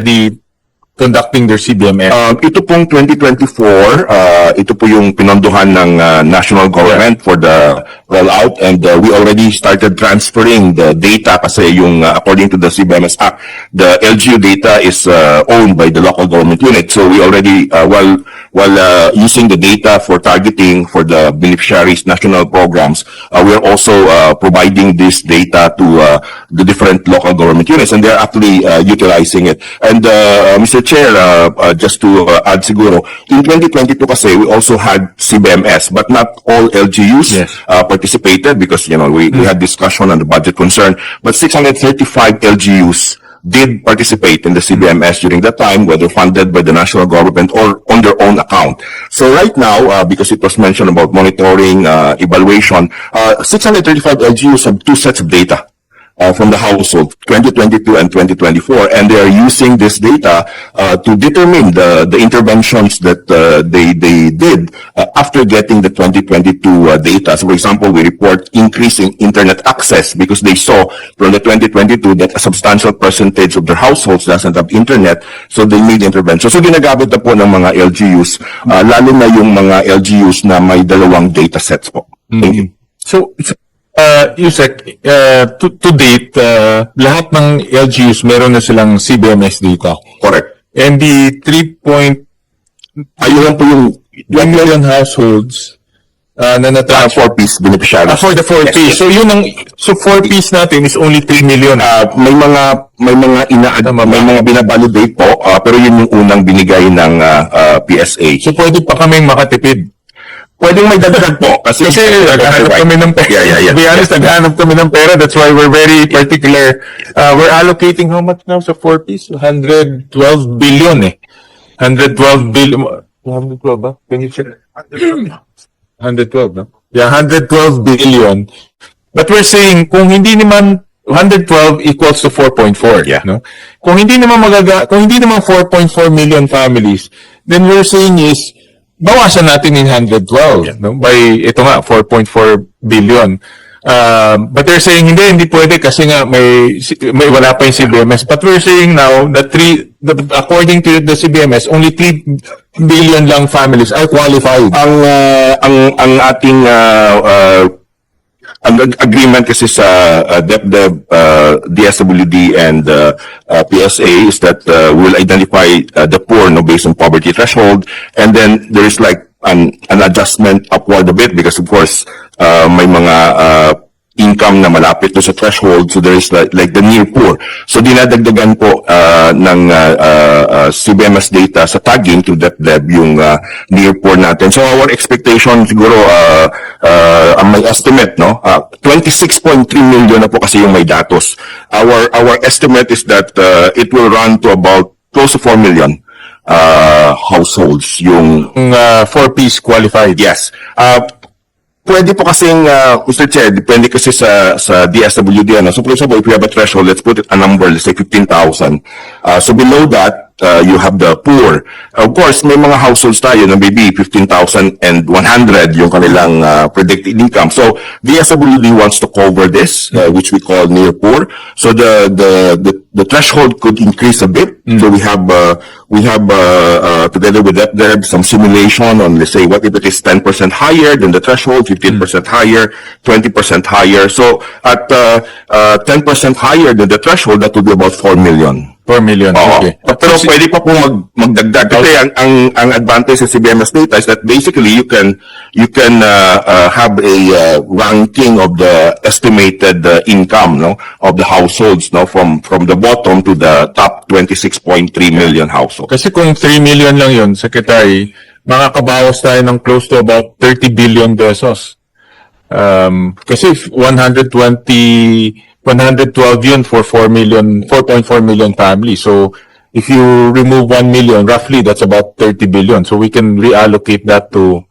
already conducting their CBMS? Um, ito pong 2024, uh, ito po yung pinondohan ng uh, national government for the rollout and uh, we already started transferring the data kasi yung uh, according to the CBMS Act, the LGU data is uh, owned by the local government unit. So we already, uh, while while uh, using the data for targeting for the beneficiaries national programs, uh, we are also uh, providing this data to uh, the different local government units and they are actually uh, utilizing it. And uh, Mr. Chair, uh, uh, just to uh, add siguro, in 2022 kasi we also had CBMS but not all LGUs Yes. uh, participated because you know we, we had discussion on the budget concern but 635 LGUs did participate in the CBMS during that time, whether funded by the national government or on their own account. So right now, uh, because it was mentioned about monitoring, uh, evaluation, uh, 635 LGUs have two sets of data uh, from the household, 2022 and 2024, and they are using this data uh, to determine the the interventions that uh, they they did uh, after getting the 2022 uh, data. So, for example, we report increasing internet access because they saw from the 2022 that a substantial percentage of their households doesn't have internet, so they made intervention. So, ginagamit na po ng mga LGUs, uh, lalo na yung mga LGUs na may dalawang data sets po. Thank you. So, so, uh, Yusek, uh, to, to date, uh, lahat ng LGUs meron na silang CBMS data. Correct. And the 3.1 Ayun lang po yung million households uh, na uh, natransfer four-piece beneficiaries. Ah, for the 4 Yes, piece. yes. So yun ang so 4 piece natin is only 3 million. Ah, may mga may mga ina Tama ba? may mga binabalidate po ah, pero yun yung unang binigay ng ah, ah, PSA. So pwede pa kaming makatipid. Pwedeng may dagdag po kasi Kasi naghahanap kami ng pera. Yeah, yeah, yeah. To be honest, naghahanap kami ng pera. That's why we're very particular. Uh, we're allocating how much now sa 4 piece? 112 billion eh. 112 billion. 112 ba? Can you check? 112, no? Yeah, 112 billion. But we're saying, kung hindi naman 112 equals to 4.4. Yeah. No? Kung hindi naman magaga, kung hindi naman 4.4 million families, then we're saying is, bawasan natin in 112. No? By, ito nga, 4.4 billion. Um, but they're saying, hindi, hindi pwede kasi nga may, may wala pa yung CBMS. But we're saying now that three, that according to the CBMS, only 3 billion lang families are qualified. ang ah, ang ang ating ah, ah, ang ag- agreement kasi sa uh, DepDev, uh, DSWD and uh, uh, PSA is that uh, we'll identify uh, the poor no based on poverty threshold. And then there is like an an adjustment upward a bit because of course uh, may mga uh, income na malapit to sa threshold so there is like, like the near poor so dinadagdagan po uh, ng uh, uh, uh, CBMS data sa tagging to DepDev yung uh, near poor natin so our expectation siguro uh, uh, ang may estimate no uh, 26.3 million na po kasi yung may datos our our estimate is that uh, it will run to about close to 4 million uh, households yung uh, 4 piece qualified. Yes. Uh, pwede po kasing, uh, Mr. Chair, depende kasi sa sa DSWD. Ano. So, for example, if you have a threshold, let's put it a number, let's say 15,000. Uh, so, below that, uh, you have the poor. Of course, may mga households tayo na maybe 15,000 and 100 yung kanilang uh, predicted income. So, DSWD wants to cover this, uh, which we call near poor. So, the, the, the, the threshold could increase a bit. So, we have, uh, we have, uh, uh, together with that, there some simulation on, let's say, what if it is 10% higher than the threshold, 15% higher, 20% higher. So, at, uh, uh, 10% higher than the threshold, that would be about 4 million. 4 million. Oo. Okay. Pero pwede pa po mag, magdagdag. Kasi ang, ang, ang advantage sa CBMS data is that basically you can, you can uh, uh, have a uh, ranking of the estimated uh, income no, of the households no, from, from the bottom to the top 26.3 million households. Kasi kung 3 million lang yun, Secretary, makakabawas tayo ng close to about 30 billion pesos. Um, kasi if 120, 112 yun for 4 million, 4.4 million families. So, if you remove 1 million, roughly that's about 30 billion. So, we can reallocate that to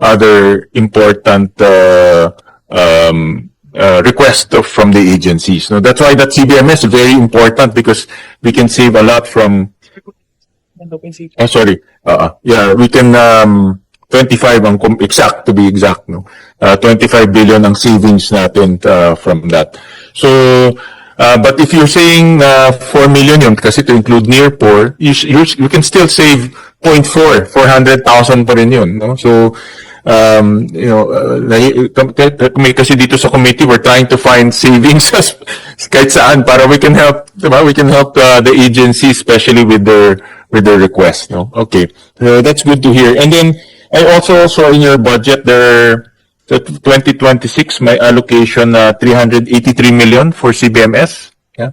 other important uh, um, uh, requests of- from the agencies. No, that's why that CBMS is very important because we can save a lot from Oh, sorry. Uh, yeah, we can, um, 25 ang exact, to be exact, no? Uh, 25 billion ang savings natin, uh, from that. So, Uh, but if you're saying uh, 4 million yun, kasi to include near poor, you, you, you can still save 0.4, 400,000 pa rin yun. No? So, um, you know, uh, kami kasi dito sa committee, we're trying to find savings kahit saan para we can help, diba? we can help uh, the agency, especially with their, with their request. No? Okay, so that's good to hear. And then, I also saw in your budget there, so 2026, may allocation na 383 million for CBMS. Yeah.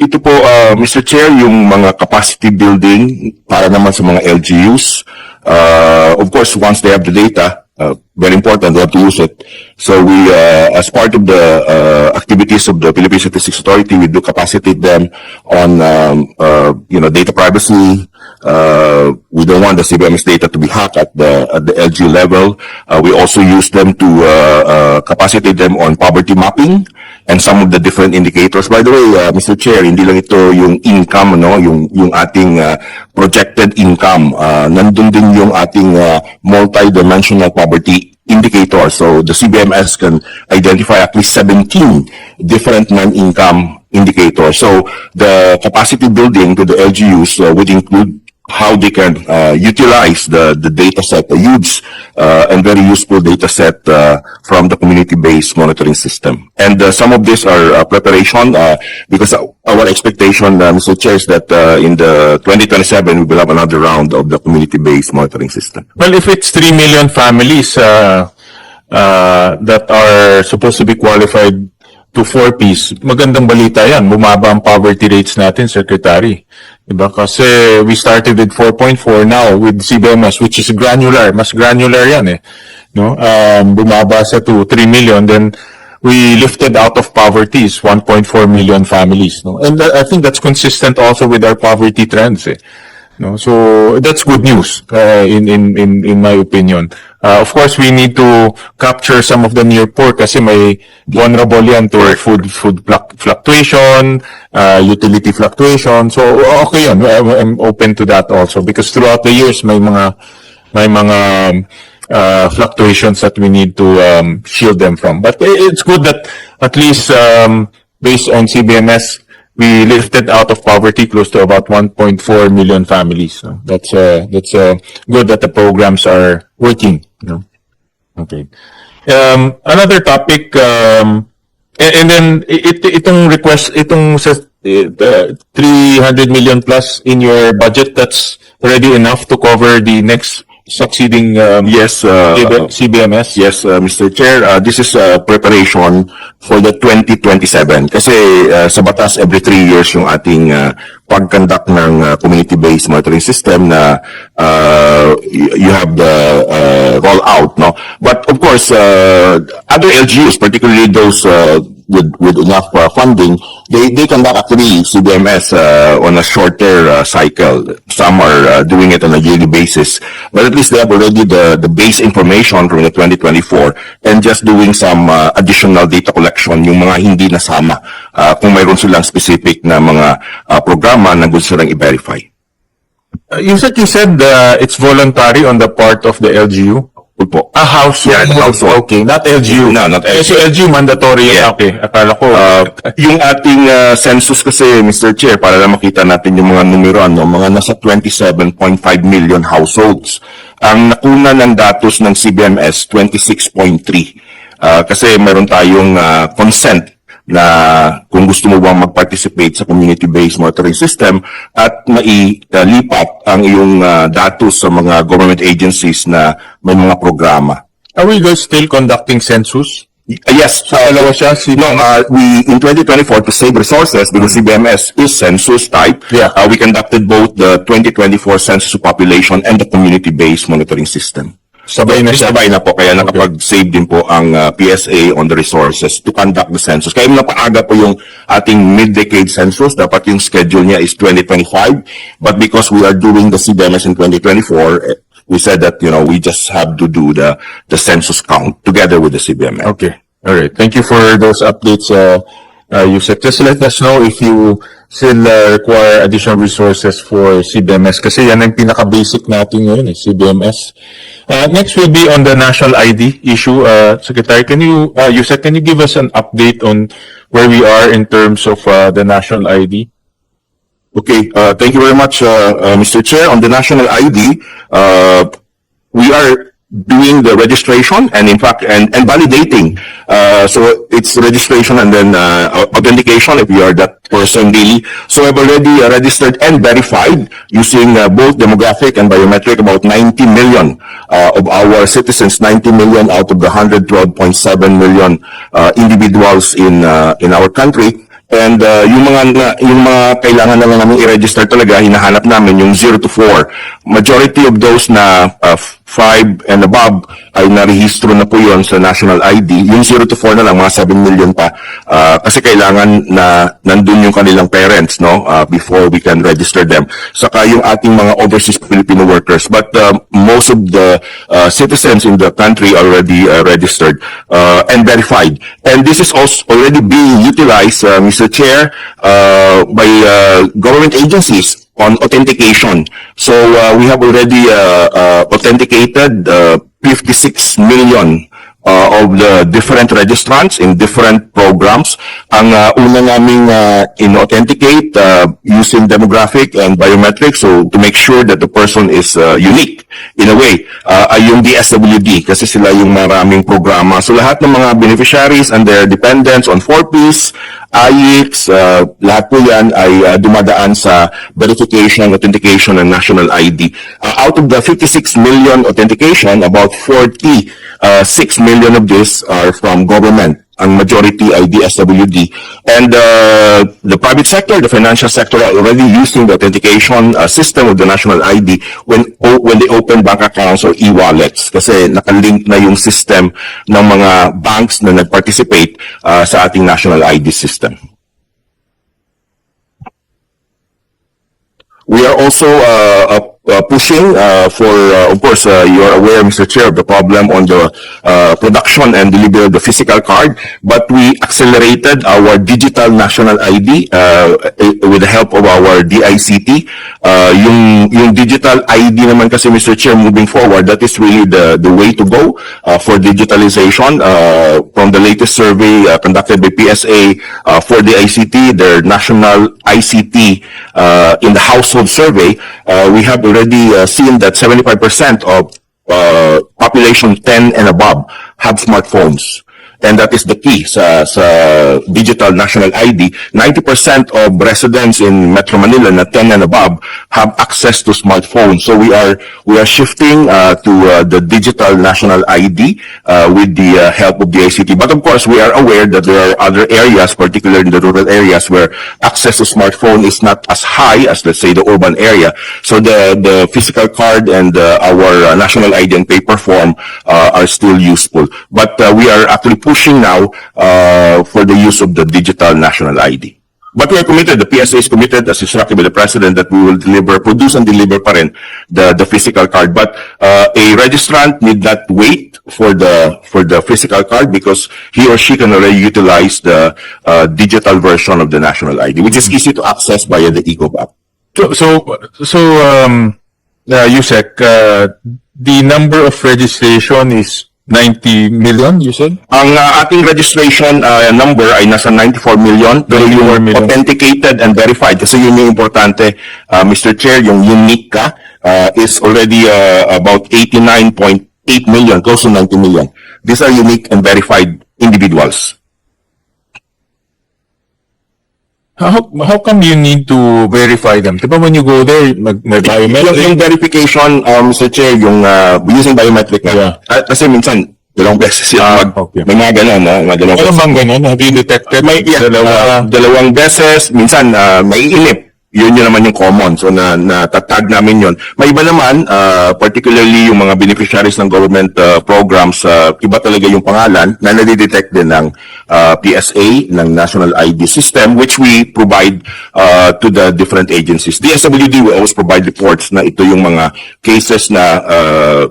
Ito po, uh, Mr. Chair, yung mga capacity building para naman sa mga LGUs. Uh, of course, once they have the data, uh, very important, they have to use it. So we, uh, as part of the uh, activities of the Philippine Statistics Authority, we do capacitate them on, um, uh, you know, data privacy. Uh, we don't want the CBMS data to be hacked at the at the LG level. Uh, we also use them to uh, uh, capacitate them on poverty mapping and some of the different indicators. By the way, uh, Mr. Chair, hindi lang ito yung income, no, yung yung ating uh, projected income. Uh, nandun din yung ating uh, multi-dimensional poverty indicator. So the CBMS can identify at least 17 different non-income indicators. So the capacity building to the LGUs uh, would include how they can uh, utilize the, the data set, a huge uh, and very useful data set uh, from the community-based monitoring system. And uh, some of these are uh, preparation uh, because our expectation, uh, Mr. Chair, is that uh, in the 2027, we will have another round of the community-based monitoring system. Well, if it's 3 million families uh, uh, that are supposed to be qualified to 4Ps, magandang balita yan. Bumaba ang poverty rates natin, Secretary. Diba? Kasi we started with 4.4 now with CBMS, which is granular. Mas granular yan eh. No? Um, bumaba sa to 3 million, then we lifted out of poverty is 1.4 million families. No? And I think that's consistent also with our poverty trends. Eh. No, so that's good news uh, in in in in my opinion. Uh, of course, we need to capture some of the near poor kasi may vulnerable yan to food food fluc- fluctuation, uh, utility fluctuation. So okay yun. I'm, open to that also because throughout the years may mga may mga um, uh, fluctuations that we need to um, shield them from. But it's good that at least um, based on CBMS we lifted out of poverty close to about 1.4 million families. So that's uh, that's uh, good that the programs are working. You know? Okay. Um, another topic, um, and, and then it, itong request, itong uh, 300 million plus in your budget, that's already enough to cover the next succeeding um, Yes, uh, CBMS. Yes, uh, Mr. Chair, uh, this is uh, preparation for the 2027. Kasi uh, sa batas, every three years yung ating uh, pag-conduct ng uh, community-based monitoring system na uh, you have the uh, rollout, no? But of course, uh, other LGUs, particularly those uh, with with enough uh, funding, they they conduct actually CBMS uh, on a shorter uh, cycle. Some are uh, doing it on a yearly basis, but at least they have already the the base information from the 2024 and just doing some uh, additional data collection yung mga hindi nasama uh, kung mayroon silang specific na mga uh, programa na gusto silang i-verify. Uh, you said you said uh, it's voluntary on the part of the LGU. Po. A household. Yeah, household. Okay, not LGU. No, not Eh, So LGU mandatory. Yeah. Okay, akala ko. Uh, yung ating uh, census kasi, Mr. Chair, para lang makita natin yung mga numero, ano, mga nasa 27.5 million households. Ang nakuna ng datos ng CBMS, 26.3. Uh, kasi meron tayong uh, consent na kung gusto mo bang mag-participate sa community-based monitoring system at mailipat ang iyong uh, datos sa mga government agencies na may mga programa. Are we guys still conducting census? Yes, uh, dalawa siya, si- no, uh, we, in 2024, to save resources, because CBMS is census type, Yeah. uh, we conducted both the 2024 census population and the community-based monitoring system. Sabay na siya. Sabay na po, kaya nakapag-save din po ang uh, PSA on the resources to conduct the census. Kaya napaaga po yung ating mid-decade census, dapat yung schedule niya is 2025, but because we are doing the CBMS in 2024, eh, we said that, you know, we just have to do the, the census count together with the CBMS. Okay. All right. Thank you for those updates, uh, uh, Yusek. Just let us know if you still uh, require additional resources for CBMS kasi yan ang pinaka-basic natin ngayon, eh, CBMS. Uh, next will be on the national ID issue. Uh, Secretary, can you, uh, Yusek, can you give us an update on where we are in terms of uh, the national ID? Okay, uh, thank you very much, uh, uh, Mr. Chair. On the national ID, uh, we are doing the registration and in fact, and, and validating. Uh, so it's registration and then, uh, authentication if you are that person really. So I've already uh, registered and verified using, uh, both demographic and biometric about 90 million, uh, of our citizens, 90 million out of the 112.7 million, uh, individuals in, uh, in our country. And uh, yung mga na, yung mga kailangan na lang namin i-register talaga, hinahanap namin yung 0 to 4. Majority of those na 5 and above ay narehistro na po yon sa national ID. Yung 0 to 4 na lang, mga 7 million pa. Ah, kasi kailangan na nandun yung kanilang parents no ah, before we can register them. Saka yung ating mga overseas Filipino workers. But uh, most of the uh, citizens in the country already uh, registered uh, and verified. And this is also already being utilized, uh, Mr. Chair, uh, by uh, government agencies on authentication. So uh, we have already uh, uh, authenticated uh, 56 million uh, of the different registrants in different programs. Ang uh, una naming uh, in-authenticate uh, using demographic and biometric so to make sure that the person is uh, unique in a way uh, ay yung DSWD kasi sila yung maraming programa. So lahat ng mga beneficiaries and their dependents on 4Ps, IX, uh, lahat po yan ay uh, dumadaan sa verification, authentication, and national ID. Uh, out of the 56 million authentication, about 40, uh, 6 million of this are from government. Ang majority ay DSWD. And uh, the private sector, the financial sector are already using the authentication uh, system of the national ID when o- when they open bank accounts or e-wallets kasi nakalink na yung system ng mga banks na nag-participate uh, sa ating national ID system. We are also uh, uh, pushing uh, for, uh, of course, uh, you are aware, Mr. Chair, of the problem on the uh, production and delivery of the physical card, but we accelerated our digital national ID uh, eh, with the help of our DICT. Uh, yung, yung digital ID naman kasi, Mr. Chair, moving forward, that is really the, the way to go uh, for digitalization. Uh, from the latest survey uh, conducted by PSA uh, for the ICT, their national ICT uh, in the household survey, uh, we have already uh, seen that 75% of uh, population 10 and above have smartphones. And that is the key sa, sa digital national ID. 90% of residents in Metro Manila na 10 and above have access to smartphones. So we are, we are shifting uh, to uh, the digital national ID uh, with the uh, help of the ICT. But of course, we are aware that there are other areas, particularly in the rural areas, where access to smartphone is not as high as, let's say, the urban area. So the, the physical card and uh, our uh, national ID and paper form uh, are still useful. But uh, we are actually pushing now uh, for the use of the digital national ID. But we are committed, the PSA is committed, as instructed by the President, that we will deliver, produce and deliver pa rin the, the physical card. But uh, a registrant need not wait for the, for the physical card because he or she can already utilize the uh, digital version of the national ID, which is easy to access via the EcoBack. So, so, so, um, uh, Yusek, uh, the number of registration is 90 million, you said? Ang uh, ating registration uh, number ay nasa 94 million, pero 94 yung million. authenticated and verified, kasi yun yung importante, uh, Mr. Chair, yung unique ka, uh, is already uh, about 89.8 million, close to 90 million. These are unique and verified individuals. How, how come you need to verify them? Diba when you go there, mag, may Yung, biometric? yung verification, uh, Mr. Chair, yung uh, using biometric na. Yeah. Uh, kasi minsan, dalawang beses sila mag, okay. may mga ganun, ha? Mga dalawang Ano beses. bang ganun? Have you detected? May yeah, Dalawa. uh, dalawang beses, minsan uh, may inip. Yun yun naman yung common. So na natatag namin yun. May iba naman, uh, particularly yung mga beneficiaries ng government uh, programs, uh, iba talaga yung pangalan na nadidetect din ng uh, PSA, ng National ID System, which we provide uh, to the different agencies. DSWD will always provide reports na ito yung mga cases na uh,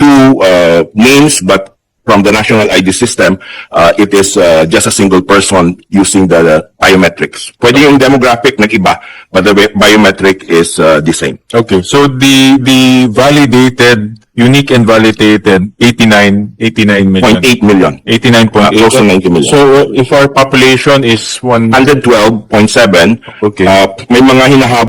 two uh, names but from the national ID system, uh, it is uh, just a single person using the biometrics. Pwede yung demographic nag-iba, but the bi- biometric is uh, the same. Okay, so the the validated, unique and validated 89, 89 million. 0.8 million. 89.8. Uh, close to 90 million. So uh, if our population is one, 112.7. Okay. Uh, may mga hinahabol